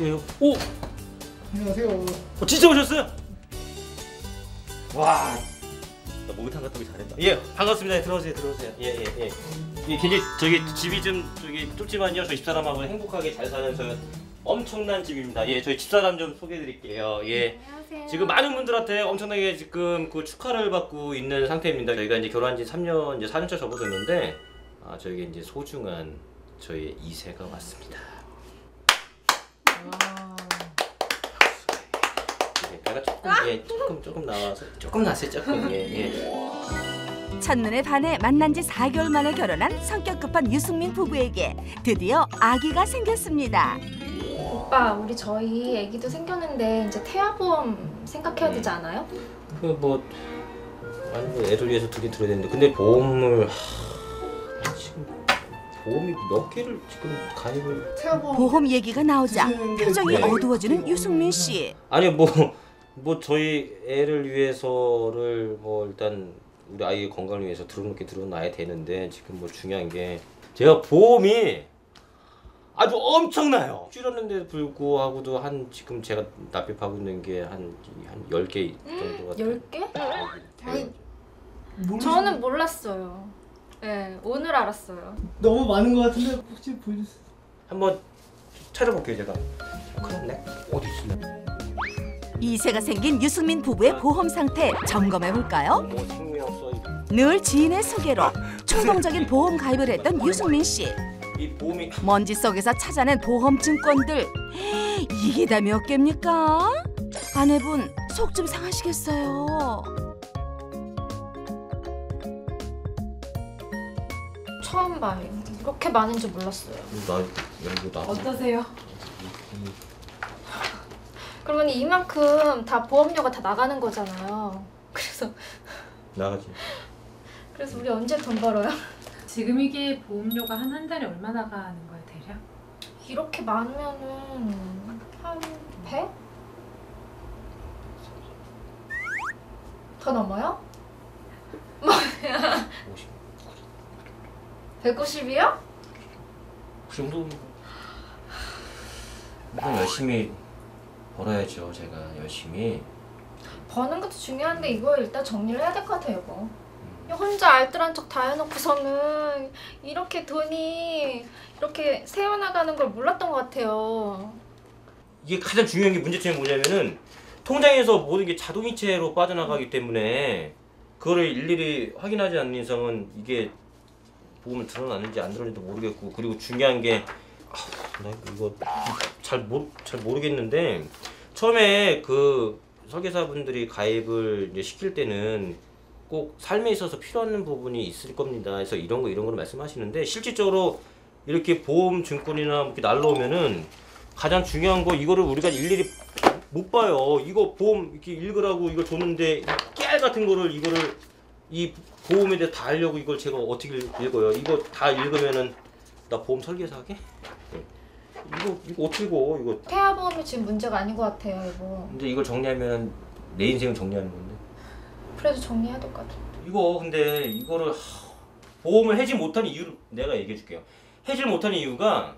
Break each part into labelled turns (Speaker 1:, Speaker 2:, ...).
Speaker 1: 어서오세요. 오!
Speaker 2: 안녕하세요.
Speaker 1: 어, 진짜 오셨어요? 와, 나 목욕탕 갔다 오기 잘했다. 예, 반갑습니다. 예, 들어오세요, 들어오세요. 예, 예, 예. 예, 굉장히 저기 집이 좀 저기 좁지만요. 저희 집사람하고 행복하게 잘 사는 저 엄청난 집입니다. 예, 저희 집사람 좀 소개해드릴게요. 예.
Speaker 3: 안녕하세요.
Speaker 1: 지금 많은 분들한테 엄청나게 지금 그 축하를 받고 있는 상태입니다. 저희가 이제 결혼한 지 3년, 이제 4년차 접어들었는데, 아, 저에게 이제 소중한 저희 이세가 왔습니다. 예, 배가 조금, 예, 조금, 조금 나와서, 조금 났어요, 조금. 예, 예.
Speaker 4: 첫눈에 반해 만난 지 4개월 만에 결혼한 성격 급한 유승민 부부에게 드디어 아기가 생겼습니다.
Speaker 3: 오빠 우리 저희 아기도 생겼는데 이제 태아보험 생각해야 되지 않아요?
Speaker 1: 그 뭐, 아니, 뭐 애를 위해서 두긴 들어야 되는데, 근데 보험을, 하, 보험이 몇 개를 지금 가입을
Speaker 2: 보험
Speaker 4: 얘기가 나오자 표정이
Speaker 1: 네.
Speaker 4: 어두워지는 유승민 씨.
Speaker 1: 아니 뭐뭐 저희 애를 위해서를 뭐 일단 우리 아이의 건강을 위해서 들어놓게 들어놔야 되는데 지금 뭐 중요한 게 제가 보험이 아주 엄청나요. 줄였는데도 불구하고도 한 지금 제가 납입하고 있는 게 한 한 10개 정도가
Speaker 3: 열 개?
Speaker 2: 아니, 모르시-
Speaker 3: 저는 몰랐어요. 네, 오늘 알았어요.
Speaker 2: 너무 많은 것 같은데 혹시 보여줄 수
Speaker 1: 한번 찾아볼게요 제가. 났네. 어디 있을래?
Speaker 4: 이세가 생긴 유승민 부부의 보험 상태 점검해 볼까요?
Speaker 1: 뭐 생명서
Speaker 4: 늘 지인의 소개로 충동적인 보험 가입을 했던 유승민 씨.
Speaker 1: 이 보험이
Speaker 4: 먼지 속에서 찾아낸 보험 증권들 이게 다 몇 개입니까? 아내분 속 좀 상하시겠어요.
Speaker 3: 처음 봐요. 이렇게 많은 줄 몰랐어요.
Speaker 1: 나 여기 나
Speaker 3: 어떠세요? 그러면 이만큼 다 보험료가 다 나가는 거잖아요. 그래서
Speaker 1: 나가지.
Speaker 3: 그래서 우리 언제 돈 벌어요?
Speaker 5: 지금 이게 보험료가 한 한 달에 얼마 나 가는 거예요, 대략?
Speaker 3: 이렇게 많으면은 한 100? 더 넘어요?
Speaker 1: 50.
Speaker 3: 150이요?
Speaker 1: 그 정도 좀 열심히 벌어야죠 제가 열심히
Speaker 3: 버는 것도 중요한데 이거 일단 정리를 해야 될 것 같아요, 여보. 혼자 알뜰한 척 다 해놓고서는 이렇게 돈이 이렇게 새어나가는 걸 몰랐던 것 같아요.
Speaker 1: 이게 가장 중요한 게 문제점이 뭐냐면은 통장에서 모든 게 자동이체로 빠져나가기 때문에 그거를 일일이 확인하지 않는 이상은 이게 보험을 들어놨는지 안 들어놨는지도 모르겠고 그리고 중요한 게 아, 나 이거 잘, 모, 잘 모르겠는데 처음에 그 설계사분들이 가입을 이제 시킬 때는 꼭 삶에 있어서 필요한 부분이 있을 겁니다. 그래서 이런 거 이런 거를 말씀하시는데 실질적으로 이렇게 보험 증권이나 이렇게 날라오면은 가장 중요한 거 이거를 우리가 일일이 못 봐요. 이거 보험 이렇게 읽으라고 이걸 줬는데 깨알 같은 거를 이거를 이 보험에 대해 다 알려고 이걸 제가 어떻게 읽- 읽어요? 이거 다 읽으면은 나 보험 설계사 하게? 네. 이거 이거 어떻게 읽어? 이거
Speaker 3: 태아보험이 지금 문제가 아닌 것 같아요, 여보.
Speaker 1: 근데 이걸 정리하면 내 인생을 정리하는 건데.
Speaker 3: 그래도 정리해야 될 것 같아요.
Speaker 1: 이거 근데 이거를 하, 보험을 해지 못한 이유를 내가 얘기해 줄게요. 해지 못한 이유가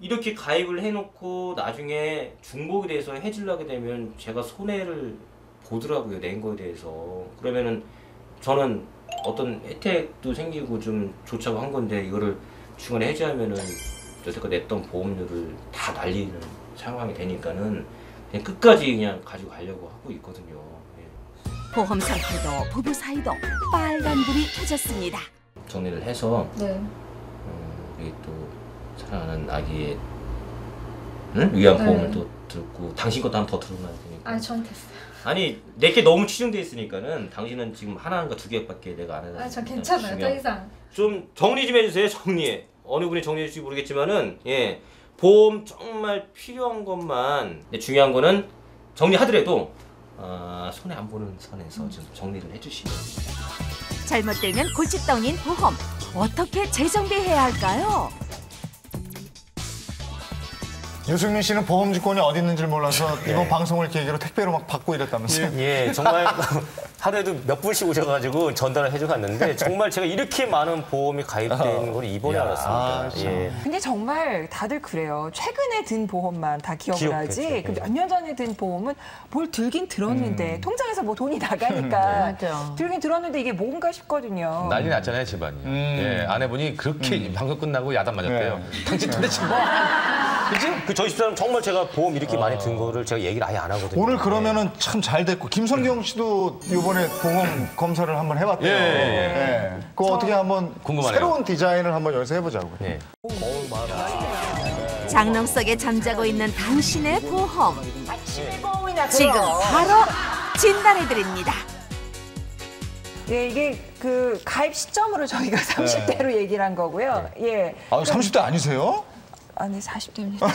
Speaker 1: 이렇게 가입을 해놓고 나중에 중복에 대해서 해지를 하게 되면 제가 손해를 보더라고요 낸 거에 대해서 그러면은 저는 어떤 혜택도 생기고 좀 좋자고 한 건데 이거를 중간에 해지하면은 여태껏 냈던 보험료를 다 날리는 상황이 되니까는 그냥 끝까지 그냥 가지고 가려고 하고 있거든요. 예.
Speaker 4: 보험 상태도 부부 사이도 빨간불이 켜졌습니다.
Speaker 1: 정리를 해서
Speaker 3: 네.
Speaker 1: 어, 우리 또 사랑하는 아기의 응? 위안
Speaker 3: 네.
Speaker 1: 보험을 또 듣고 당신 것도 한번 더 들어놔야 되니까
Speaker 3: 아니, 전 됐어요.
Speaker 1: 아니 내게 너무 치중돼 있으니까는 당신은 지금 하나인가 두 개밖에 내가 안 해서
Speaker 3: 아, 전 괜찮아요. 더 이상.
Speaker 1: 좀 정리 좀 해주세요 정리 어느 분이 정리해 주실지 모르겠지만은 예 보험 정말 필요한 것만 중요한 거는 정리하더라도 아, 손해 안 보는 선에서 좀 정리를 해주시면
Speaker 4: 잘못되면 골칫덩이인 보험 어떻게 재정비해야 할까요?
Speaker 6: 유승민 씨는 보험증권이 어디 있는지 몰라서 이번 방송을 계기로 택배로 막 받고 이랬다면서요?
Speaker 1: 예, 정말 하루에도 몇 분씩 오셔가지고 전달을 해줘갔는데 정말 제가 이렇게 많은 보험이 가입된 걸 이번에 알았습니다. 예.
Speaker 7: 근데 정말 다들 그래요. 최근에 든 보험만 다 기억을
Speaker 1: 기억했죠.
Speaker 7: 하지. 그
Speaker 1: 네.
Speaker 7: 몇년 전에 든 보험은 뭘 들긴 들었는데 통장에서 뭐 돈이
Speaker 1: 네.
Speaker 7: 나가니까 들긴 들었는데 이게 뭔가 싶거든요.
Speaker 8: 난리 났잖아요 집안이.
Speaker 6: 음.
Speaker 8: 예, 아내분이 그렇게 방송 끝나고 야단 맞았대요. 당신 도대체 뭐?
Speaker 1: 그지? 그 저희 집사람 정말 제가 보험 이렇게 많이 든 거를 제가 얘기를 아예 안 하거든요.
Speaker 6: 오늘 그러면은 참 잘 됐고 김성경 씨도 이번에 보험 검사를 한번 해봤대요.
Speaker 8: 예, 예,
Speaker 6: 예. 그거 어떻게 한번
Speaker 8: 궁금하네요.
Speaker 6: 새로운 디자인을 한번 여기서 해보자고요.
Speaker 1: 네.
Speaker 4: 장롱 속에 잠자고 있는 당신의 보험. 지금 바로 진단해 드립니다.
Speaker 7: 예, 이게 그 가입 시점으로 저희가 30대로 얘기를 한 거고요. 예.
Speaker 6: 아, 30대 아니세요?
Speaker 7: 아니 40대입니다.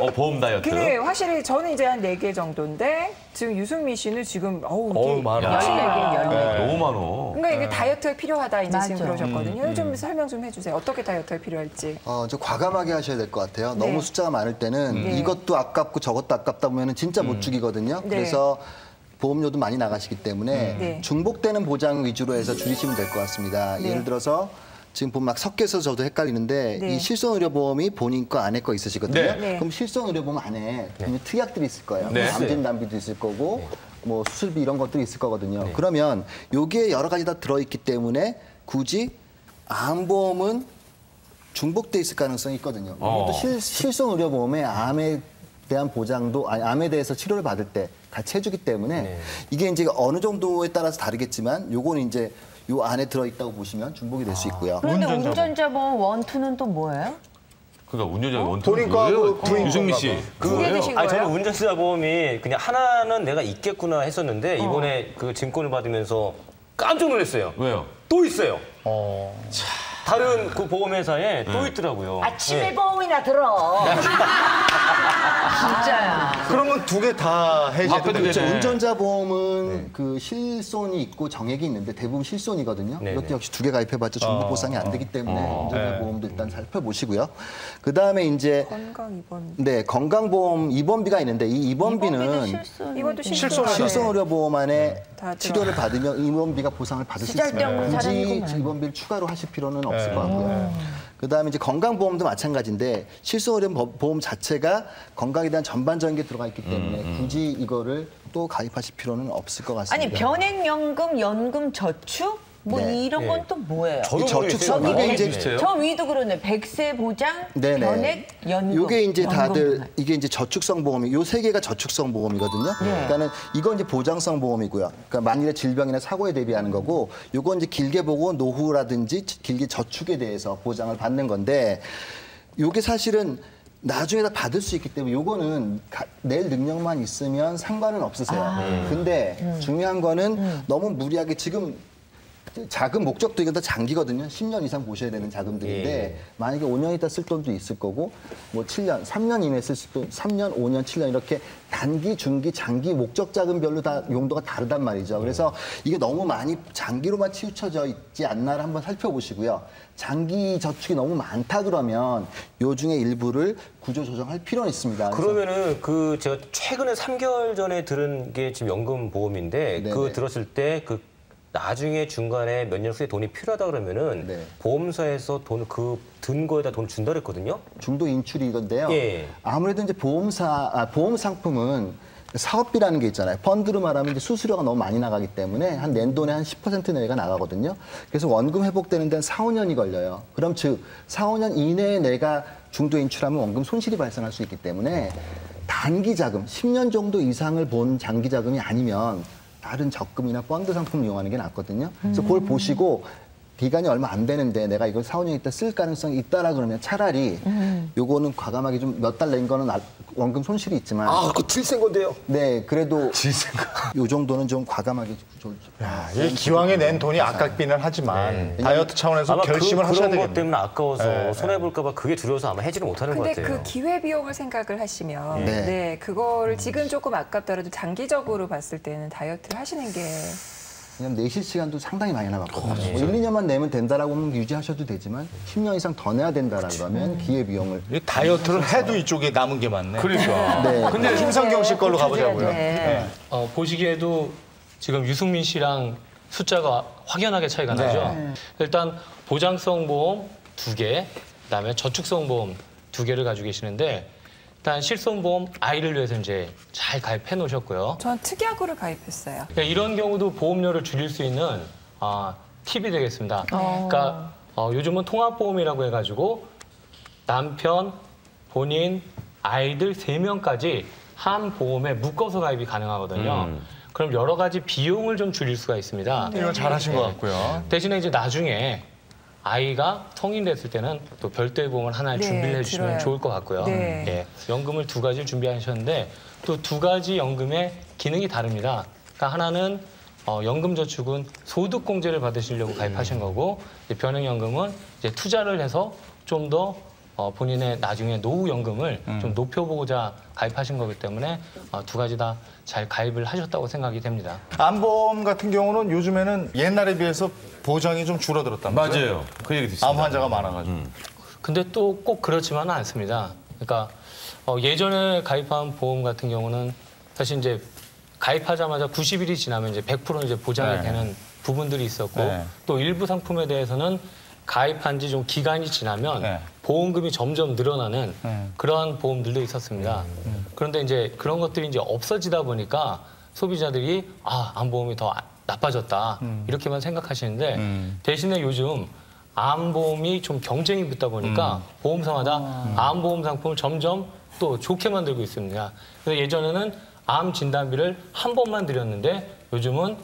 Speaker 8: 어 보험 다이어트.
Speaker 7: 근데 확실히 저는 이제 한 4개 정도인데 지금 유승민 씨는 지금 어우
Speaker 1: 어우, 많아.
Speaker 7: 14개, 14개.
Speaker 8: 너무 많어.
Speaker 7: 그러니까 이게 다이어트가 필요하다 이제 지금 그러셨거든요. 좀 설명 좀 해주세요. 어떻게 다이어트가 필요할지.
Speaker 9: 어, 좀 과감하게 하셔야 될 것 같아요.
Speaker 7: 네.
Speaker 9: 너무 숫자가 많을 때는
Speaker 7: 네.
Speaker 9: 이것도 아깝고 저것도 아깝다 보면 진짜 못 죽이거든요.
Speaker 7: 네.
Speaker 9: 그래서 보험료도 많이 나가시기 때문에
Speaker 7: 네.
Speaker 9: 중복되는 보장 위주로 해서 줄이시면 될 것 같습니다.
Speaker 7: 네.
Speaker 9: 예를 들어서 지금 보면 막 섞여서 저도 헷갈리는데
Speaker 7: 네.
Speaker 9: 이 실손의료보험이 본인 거 안에 거 있으시거든요.
Speaker 8: 네.
Speaker 7: 네.
Speaker 9: 그럼 실손의료보험 안에 분명 특약들이 있을 거예요.
Speaker 8: 네.
Speaker 9: 암진 단비도 있을 거고 뭐 수술비 이런 것들이 있을 거거든요. 그러면 여기에 여러 가지 다 들어있기 때문에 굳이 암보험은 중복돼 있을 가능성이 있거든요.
Speaker 8: 어.
Speaker 9: 이것도 실, 실손의료보험에 암에 대한 보장도 아니 암에 대해서 치료를 받을 때 같이 해주기 때문에 이게 이제 어느 정도에 따라서 다르겠지만 요거는 이제 요 안에 들어 있다고 보시면 중복이 될 수 있고요.
Speaker 10: 그런데
Speaker 6: 운전자
Speaker 10: 운전자 보험 원투는 또 뭐예요?
Speaker 8: 그러니까 운전자 원투.
Speaker 6: 본인 거하고 부인
Speaker 8: 유승민 씨.
Speaker 7: 두개 드신
Speaker 1: 아니
Speaker 7: 거예요?
Speaker 1: 저는 운전자 보험이 그냥 하나는 내가 있겠구나 했었는데 이번에 그 증권을 받으면서 깜짝 놀랐어요.
Speaker 8: 왜요?
Speaker 1: 또 있어요. 다른 그 보험회사에 또 있더라고요.
Speaker 10: 아침에
Speaker 1: 네.
Speaker 10: 보험이나 들어. 진짜야.
Speaker 6: 그러면 두 개 다 해줘야
Speaker 8: 앞에도
Speaker 6: 되겠죠.
Speaker 8: 네.
Speaker 9: 운전자 보험은 그 실손이 있고 정액이 있는데 대부분 실손이거든요.
Speaker 1: 네네.
Speaker 9: 이것도 역시 두 개 가입해봤자 중복 보상이 안 되기 때문에 운전자
Speaker 6: 네.
Speaker 9: 보험도 일단 살펴보시고요. 그 다음에 이제
Speaker 7: 건강 입원.
Speaker 9: 네 건강보험 입원비가 있는데 이 입원비는
Speaker 7: 이것도
Speaker 6: 실손.
Speaker 7: 실손.
Speaker 9: 실손 의료보험 안에
Speaker 7: 다
Speaker 9: 치료를 받으면 입원비가 보상을 받을 수 있습니다. 굳이. 입원비를 추가로 하실 필요는 없을
Speaker 6: 네.
Speaker 9: 것 같고요. 그다음에 이제 건강보험도 마찬가지인데 실손의료 보험 자체가 건강에 대한 전반적인 게 들어가 있기 때문에 굳이 이거를 또 가입하실 필요는 없을 것 같습니다.
Speaker 10: 아니 변액연금, 연금, 저축 뭐
Speaker 9: 네.
Speaker 10: 이런 건 또 뭐예요?
Speaker 1: 저도
Speaker 9: 이 저축성
Speaker 1: 모르겠어요.
Speaker 9: 이게 이제?
Speaker 10: 저 위도 그러네. 백세 보장,
Speaker 9: 네네.
Speaker 10: 변액, 연금.
Speaker 9: 요게 이제 다들
Speaker 10: 보장.
Speaker 9: 이게 이제 저축성 보험이 요 세 개가 저축성 보험이거든요.
Speaker 10: 네.
Speaker 9: 그러니까는 이건 이제 보장성 보험이고요. 그러니까 만일의 질병이나 사고에 대비하는 거고 요건 이제 길게 보고 노후라든지 길게 저축에 대해서 보장을 받는 건데 요게 사실은 나중에 다 받을 수 있기 때문에 요거는 가- 낼 능력만 있으면 상관은 없으세요. 근데 중요한 거는 너무 무리하게 지금 자금 목적도 이건 다 장기거든요. 10년 이상 보셔야 되는 자금들인데
Speaker 1: 예.
Speaker 9: 만약에 5년 있다 쓸 돈도 있을 거고 뭐 7년, 3년 이내에 쓸 돈, 3년, 5년, 7년 이렇게 단기, 중기, 장기 목적 자금별로 다 용도가 다르단 말이죠. 그래서 이게 너무 많이 장기로만 치우쳐져 있지 않나를 한번 살펴보시고요. 장기 저축이 너무 많다 그러면 요 중에 일부를 구조 조정할 필요는 있습니다.
Speaker 1: 그러면은 그 제가 최근에 3개월 전에 들은 게 지금 연금 보험인데
Speaker 9: 네네.
Speaker 1: 그 들었을 때그 나중에 중간에 몇 년 후에 돈이 필요하다 그러면은
Speaker 9: 네.
Speaker 1: 보험사에서 돈을 그든 거에다 돈을 준다 그랬거든요.
Speaker 9: 중도 인출이 이건데요.
Speaker 1: 예.
Speaker 9: 아무래도 이제 보험사, 아, 보험 상품은 사업비라는 게 있잖아요. 펀드로 말하면 이제 수수료가 너무 많이 나가기 때문에 한 낸돈의 한10% 내외가 나가거든요. 그래서 원금 회복되는 데한 4, 5년이 걸려요. 그럼 즉, 4, 5년 이내에 내가 중도 인출하면 원금 손실이 발생할 수 있기 때문에 단기 자금, 10년 정도 이상을 본 장기 자금이 아니면 다른 적금이나 펀드 상품을 이용하는 게 낫거든요. 그래서 그걸 보시고 기간이 얼마 안 되는데 내가 이걸 4, 5년 있다 쓸 가능성이 있다라 그러면 차라리 요거는 과감하게 좀 몇 달 낸 거는 알- 원금 손실이 있지만
Speaker 1: 아, 그거 질센 건데요.
Speaker 9: 네 그래도 요 정도는 좀 과감하게 좀
Speaker 6: 야, 이 기왕에 낸 돈이 아깝기는 하지만 다이어트 차원에서
Speaker 1: 아마
Speaker 6: 결심을
Speaker 1: 그,
Speaker 6: 하셔야
Speaker 1: 그런 것
Speaker 6: 되겠네요.
Speaker 1: 때문에 아까워서
Speaker 6: 네,
Speaker 1: 손해 볼까 봐 그게 두려워서 아마 해지를 못하는 것
Speaker 7: 근데
Speaker 1: 같아요.
Speaker 7: 그 기회 비용을 생각을 하시면
Speaker 9: 네.
Speaker 7: 네, 그거를 지금 조금 아깝더라도 장기적으로 봤을 때는 다이어트를 하시는 게
Speaker 9: 왜냐면 내실 시간도 상당히 많이 남았거든요. 뭐 1, 2년만 내면 된다라고 하면 유지하셔도 되지만 10년 이상 더 내야 된다라 그러면 기회 비용을
Speaker 6: 이 다이어트를 해도 이쪽에 남은 게 많네.
Speaker 8: 그러니까.
Speaker 9: 네.
Speaker 6: 근데 김성경 씨 걸로 가보자고요.
Speaker 7: 네.
Speaker 11: 어, 보시기에도 지금 유승민 씨랑 숫자가 확연하게 차이가 나죠. 일단 보장성 보험 두 개, 그다음에 저축성 보험 두 개를 가지고 계시는데 일단 실손 보험 아이를 위해서 이제 잘 가입해 놓으셨고요.
Speaker 7: 전 특약으로 가입했어요.
Speaker 11: 그러니까 이런 경우도 보험료를 줄일 수 있는 아, 팁이 되겠습니다. 그러니까 어, 요즘은 통합보험이라고 해가지고 남편, 본인, 아이들 세명까지한 보험에 묶어서 가입이 가능하거든요. 그럼 여러 가지 비용을 좀 줄일 수가 있습니다.
Speaker 6: 이거 잘하신 것
Speaker 11: 네.
Speaker 6: 같고요.
Speaker 11: 대신에 이제 나중에 아이가 성인 됐을 때는 또 별도의 보험을 하나
Speaker 7: 네,
Speaker 11: 준비를 해주시면
Speaker 7: 들어요.
Speaker 11: 좋을 것 같고요.
Speaker 7: 네.
Speaker 11: 예, 연금을 두 가지를 준비하셨는데 또 두 가지 연금의 기능이 다릅니다. 그러니까 하나는 어, 연금저축은 소득공제를 받으시려고 가입하신 거고 변형연금은 이제 투자를 해서 좀더 어, 본인의 나중에 노후연금을 좀 높여보고자 가입하신 거기 때문에 어, 두 가지 다 잘 가입을 하셨다고 생각이 됩니다.
Speaker 6: 암보험 같은 경우는 요즘에는 옛날에 비해서 보장이 좀 줄어들었다면서요?
Speaker 1: 맞아요. 그 얘기 듣습니다.
Speaker 6: 암 환자가 많아가지고.
Speaker 11: 근데 또 꼭 그렇지만은 않습니다. 그러니까 어, 예전에 가입한 보험 같은 경우는 사실 이제 가입하자마자 90일이 지나면 이제 100% 이제 보장이
Speaker 6: 네.
Speaker 11: 되는 부분들이 있었고
Speaker 6: 네.
Speaker 11: 또 일부 상품에 대해서는 가입한 지 좀 기간이 지나면
Speaker 6: 네.
Speaker 11: 보험금이 점점 늘어나는
Speaker 6: 네.
Speaker 11: 그러한 보험들도 있었습니다. 그런데 이제 그런 것들이 이제 없어지다 보니까 소비자들이 아, 암보험이 더 아- 나빠졌다. 이렇게만 생각하시는데
Speaker 6: 음.
Speaker 11: 대신에 요즘 암보험이 좀 경쟁이 붙다 보니까 보험사마다 암보험 상품을 점점 또 좋게 만들고 있습니다. 그래서 예전에는 암 진단비를 한 번만 드렸는데 요즘은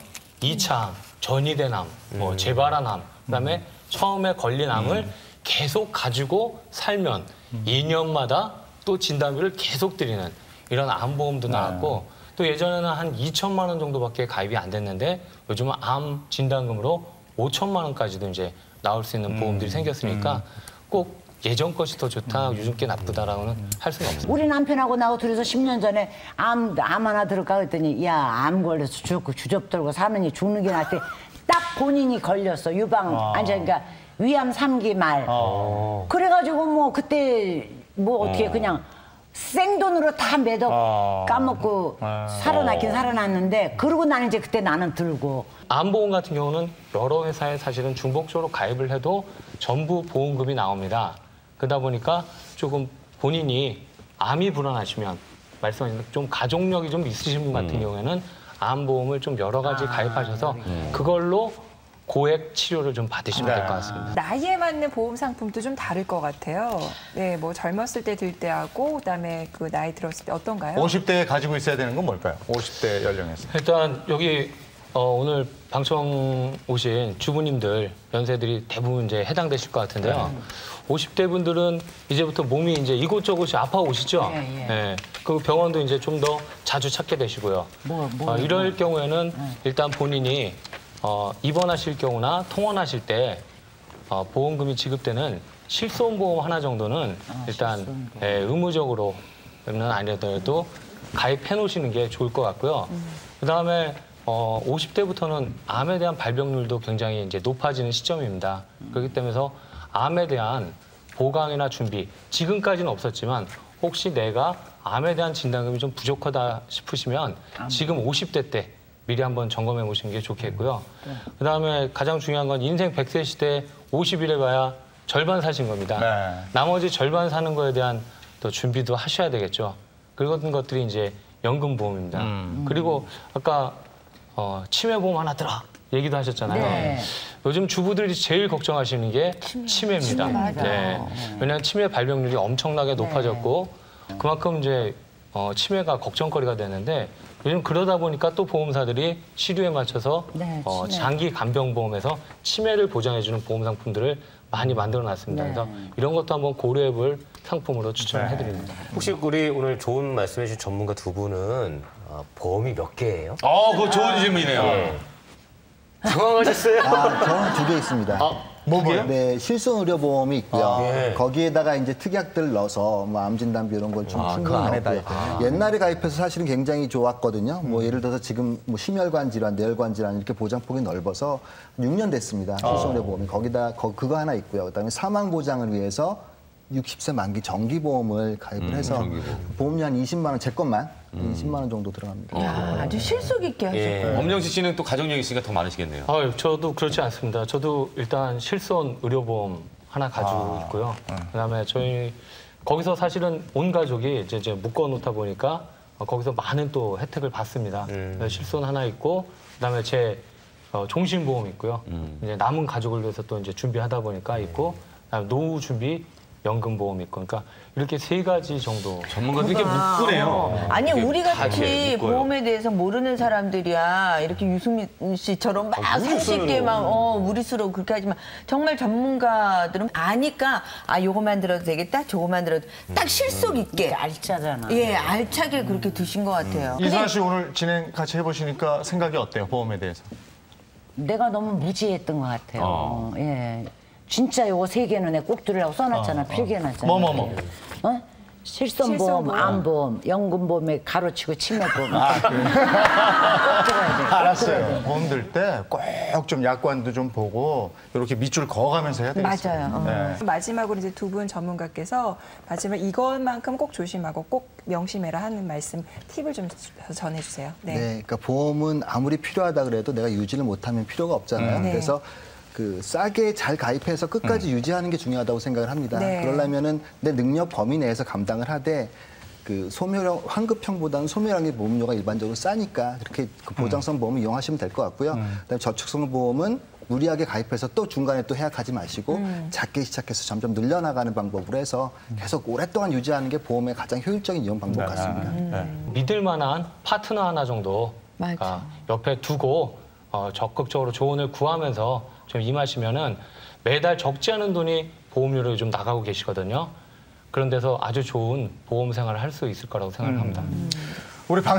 Speaker 11: 이차 암, 전이된 암, 뭐 재발한 암, 그다음에 처음에 걸린 암을 계속 가지고 살면 2년마다 또 진단비를 계속 드리는 이런 암보험도 나왔고 또 예전에는 한 2천만 원 정도밖에 가입이 안 됐는데 요즘은 암 진단금으로 5천만 원까지도 이제 나올 수 있는 보험들이 생겼으니까 꼭 예전 것이 더 좋다, 요즘 게 나쁘다라고는 할 수는 없습니다.
Speaker 12: 우리 남편하고 나하고 둘이서 10년 전에 암, 암 하나 들을까 그랬더니 야, 암 걸려서 죽고 주접 들고 사느니 죽는 게 낫대. 딱 본인이 걸렸어. 유방, 아니, 그러니까 위암 삼기 말. 그래가지고 뭐 그때 뭐 어떻게 그냥 생돈으로 다 매덕
Speaker 6: 아.
Speaker 12: 까먹고 살아났긴 살아났는데 그러고 나는 이제 그때 나는 들고
Speaker 11: 암보험 같은 경우는 여러 회사에 사실은 중복적으로 가입을 해도 전부 보험금이 나옵니다. 그러다 보니까 조금 본인이 암이 불안하시면 말씀하신 좀 가족력이 좀 있으신 분 같은 경우에는 암보험을 좀 여러 가지 가입하셔서 그걸로 고액 치료를 좀 받으시면 될것 같습니다.
Speaker 7: 나이에 맞는 보험 상품도 좀 다를 것 같아요. 네, 뭐 젊었을 때 들 때하고 그다음에 그 나이 들었을 때 어떤가요?
Speaker 6: 50대에 가지고 있어야 되는 건 뭘까요? 50대 연령에서.
Speaker 11: 일단 여기 어, 오늘 방청 오신 주부님들 연세들이 대부분 이제 해당되실 것 같은데요. 50대 분들은 이제부터 몸이 이제 이곳저곳이 아파 오시죠.
Speaker 12: 예, 예.
Speaker 11: 네. 그 병원도 이제 좀 더 자주 찾게 되시고요.
Speaker 12: 뭐, 뭐,
Speaker 11: 어, 이럴 경우에는 일단 본인이 어, 입원하실 경우나 통원하실 때 어, 보험금이 지급되는 실손보험 하나 정도는 일단 예, 의무적으로는 아니더라도 가입해 놓으시는 게 좋을 것 같고요. 그다음에 어, 50대부터는 암에 대한 발병률도 굉장히 이제 높아지는 시점입니다. 그렇기 때문에 암에 대한 보강이나 준비 지금까지는 없었지만 혹시 내가 암에 대한 진단금이 좀 부족하다 싶으시면 지금 50대 때 미리 한번 점검해 보시는 게 좋겠고요. 그다음에 가장 중요한 건 인생 100세 시대 50일에 가야 절반 사신 겁니다.
Speaker 6: 네.
Speaker 11: 나머지 절반 사는 거에 대한 또 준비도 하셔야 되겠죠. 그런 것들이 이제 연금보험입니다. 그리고 아까 어, 치매보험 하나 들어 얘기도 하셨잖아요.
Speaker 12: 네.
Speaker 11: 요즘 주부들이 제일 걱정하시는 게 치매 입니다. 네. 왜냐하면 치매 발병률이 엄청나게 높아졌고 그만큼 이제 어, 치매가 걱정거리가 되는데 요즘 그러다 보니까 또 보험사들이 시류에 맞춰서
Speaker 12: 네,
Speaker 11: 어,
Speaker 12: 치매.
Speaker 11: 장기 간병보험에서 치매를 보장해주는 보험 상품들을 많이 만들어놨습니다. 그래서 이런 것도 한번 고려해볼 상품으로 추천을 해드립니다.
Speaker 1: 혹시 우리 오늘 좋은 말씀해 주신 전문가 두 분은 어, 보험이 몇 개예요?
Speaker 8: 어, 그거 좋은 질문이네요.
Speaker 1: 예. 당황하셨어요?
Speaker 9: 아, 저는 두 개 있습니다.
Speaker 1: 아,
Speaker 6: 뭐가요?
Speaker 9: 네, 실손 의료보험이 있고요.
Speaker 6: 아, 예.
Speaker 9: 거기에다가 이제 특약들 넣어서 뭐 암진단비 이런 걸좀
Speaker 6: 아, 그
Speaker 9: 충분히
Speaker 6: 안에다
Speaker 9: 넣고요.
Speaker 6: 있군요.
Speaker 9: 옛날에 가입해서 사실은 굉장히 좋았거든요.
Speaker 6: 음.
Speaker 9: 뭐 예를 들어서 지금 뭐 심혈관 질환, 뇌혈관 질환 이렇게 보장폭이 넓어서 6년 됐습니다.
Speaker 6: 아.
Speaker 9: 실손 의료보험이 거기다 거, 그거 하나 있고요. 그다음에 사망 보장을 위해서 60세 만기 정기보험을 가입을
Speaker 8: 음,
Speaker 9: 해서
Speaker 8: 정기보험.
Speaker 9: 보험료 한 20만 원, 제 것만 20만 원 정도 들어갑니다.
Speaker 10: 야, 아주 실속 있게 하셨어요.
Speaker 8: 엄영식 씨는 또 가정력이 있으니까 더 많으시겠네요.
Speaker 11: 아유, 저도 그렇지 않습니다. 저도 일단 실손 의료보험 하나 가지고 있고요. 그다음에 저희 거기서 사실은 온 가족이 이제, 이제 묶어 놓다 보니까 어, 거기서 많은 또 혜택을 받습니다. 그래서 실손 하나 있고 그다음에 제 어, 종신보험 있고요. 이제 남은 가족을 위해서 또 이제 준비하다 보니까 있고 노후 준비 연금보험 있고 그러니까 이렇게 세 가지 정도
Speaker 8: 전문가들 이렇게
Speaker 10: 아,
Speaker 8: 묶으네요.
Speaker 10: 어. 아니 우리
Speaker 8: 다
Speaker 10: 같이. 보험에 대해서 모르는 사람들이야 이렇게 유승민 씨처럼 막
Speaker 8: 아.
Speaker 10: 상식게 막 어, 무리수로 그렇게 하지만 정말 전문가들은 아니까 아 요거만 들어도 되겠다 저거만 들어도 딱 실속 있게
Speaker 12: 알짜잖아.
Speaker 10: 예 알차게 그렇게 드신 것 같아요.
Speaker 6: 이수아 씨 오늘 진행 같이 해보시니까 생각이 어때요? 보험에 대해서?
Speaker 12: 내가 너무 무지했던 것 같아요.
Speaker 6: 어.
Speaker 12: 예. 진짜 요거 세 개는 내가 꼭 들으라고 써놨잖아. 필기해놨잖아.
Speaker 6: 뭐, 뭐, 뭐.
Speaker 12: 어? 실손보험. 암보험, 연금보험에 가로치고 치매보험.
Speaker 6: 아.
Speaker 12: 꼭
Speaker 6: 알았어요. 보험 들 때 꼭 좀 약관도 좀 보고 이렇게 밑줄 그어가면서 해야 되겠어요.
Speaker 10: 맞아요. 어.
Speaker 6: 네.
Speaker 13: 마지막으로 이제 두 분 전문가께서 마지막 이것만큼 꼭 조심하고 꼭 명심해라 하는 말씀 팁을 좀 전해주세요.
Speaker 9: 네. 그러니까 보험은 아무리 필요하다 그래도 내가 유지를 못하면 필요가 없잖아요.
Speaker 13: 음. 네.
Speaker 9: 그래서 그 싸게 잘 가입해서 끝까지 유지하는 게 중요하다고 생각을 합니다.
Speaker 13: 네.
Speaker 9: 그러려면은 내 능력 범위 내에서 감당을 하되 그 소멸형 환급형보다는 소멸형의 보험료가 일반적으로 싸니까 그렇게 그 보장성 보험을 이용하시면 될 것 같고요. 그다음에 저축성 보험은 무리하게 가입해서 또 중간에 또 해약하지 마시고
Speaker 10: 음.
Speaker 9: 작게 시작해서 점점 늘려나가는 방법으로 해서 계속 오랫동안 유지하는 게 보험의 가장 효율적인 이용 방법 같습니다.
Speaker 11: 믿을 만한 파트너 하나 정도. 아, 옆에 두고 어, 적극적으로 조언을 구하면서 좀 임하시면은 매달 적지 않은 돈이 보험료로 좀 나가고 계시거든요. 그런 데서 아주 좋은 보험 생활을 할 수 있을 거라고 생각합니다.
Speaker 6: 우리 방청